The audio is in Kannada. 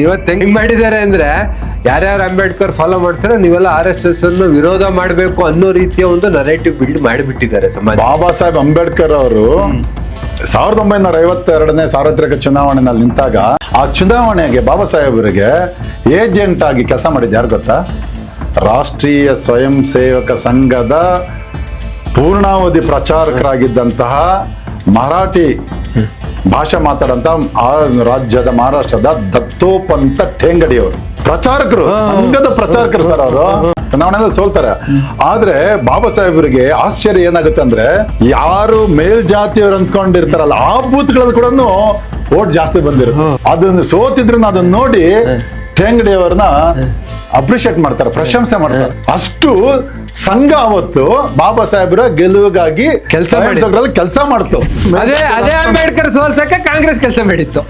ಇವತ್ತು ಹೆಂಗ್ ಮಾಡಿದ್ದಾರೆ ಅಂದ್ರೆ ಯಾರ್ಯಾರು ಅಂಬೇಡ್ಕರ್ ಫಾಲೋ ಮಾಡ್ತಾರೋ ನೀವೆಲ್ಲ ಆರ್ ಎಸ್ ಎಸ್ ಅನ್ನು ವಿರೋಧ ಮಾಡಬೇಕು ಅನ್ನೋ ರೀತಿಯ ಒಂದು ನರೇಟಿವ್ ಬಿಲ್ಡ್ ಮಾಡಿಬಿಟ್ಟಿದ್ದಾರೆ ಸಮಾಜ. ಬಾಬಾ ಸಾಹೇಬ್ ಅಂಬೇಡ್ಕರ್ ಅವರು ಸಾವಿರದ ಒಂಬೈನೂರ ಐವತ್ತೆರಡನೇ ಸಾರ್ವತ್ರಿಕ ಚುನಾವಣೆನಲ್ಲಿ ನಿಂತಾಗ ಆ ಚುನಾವಣೆಗೆ ಬಾಬಾ ಸಾಹೇಬರಿಗೆ ಏಜೆಂಟ್ ಆಗಿ ಕೆಲಸ ಮಾಡಿದ್ದು ಯಾರು ಗೊತ್ತಾ? ರಾಷ್ಟ್ರೀಯ ಸ್ವಯಂ ಸೇವಕ ಸಂಘದ ಪೂರ್ಣಾವಧಿ ಪ್ರಚಾರಕರಾಗಿದ್ದಂತಹ ಮರಾಠಿ ಭಾಷೆ ಮಾತಾಡಂತ ಆ ರಾಜ್ಯದ ಮಹಾರಾಷ್ಟ್ರದ ದತ್ತೋಪಂತ ಠೇಂಗಡಿಯವರು. ಪ್ರಚಾರಕರು ಸಂಘದ ಪ್ರಚಾರಕರು ಸರ್ ಅವರು. ಚುನಾವಣೆಯಲ್ಲಿ ಸೋಲ್ತಾರೆ. ಆದ್ರೆ ಬಾಬಾ ಸಾಹೇಬರಿಗೆ ಆಶ್ಚರ್ಯ ಏನಾಗುತ್ತೆ ಅಂದ್ರೆ ಯಾರು ಮೇಲ್ಜಾತಿಯವರು ಅನ್ಸ್ಕೊಂಡಿರ್ತಾರಲ್ಲ ಆ ಬೂತ್ಗಳಲ್ಲಿ ಕೂಡ ಓಟ್ ಜಾಸ್ತಿ ಬಂದಿರುತ್ತೆ. ಅದನ್ನ ಸೋತಿದ್ರು ಅದನ್ನ ನೋಡಿ ಠೇಂಗಡಿ ಅಪ್ರಿಶಿಯೇಟ್ ಮಾಡ್ತಾರೆ ಪ್ರಶಂಸೆ ಮಾಡ್ತಾರೆ. ಅಷ್ಟು ಸಂಘ ಅವತ್ತು ಬಾಬಾ ಸಾಹೇಬ್ರ ಗೆಲುವಿಗಾಗಿ ಕೆಲಸ ಮಾಡಿದ್ರಲ್ಲಿ ಕೆಲಸ ಮಾಡ್ತು. ಅದೇ ಅದೇ ಅಂಬೇಡ್ಕರ್ ಸೋಲ್ಸಕ್ಕೆ ಕಾಂಗ್ರೆಸ್ ಕೆಲಸ ಮಾಡಿತ್ತು.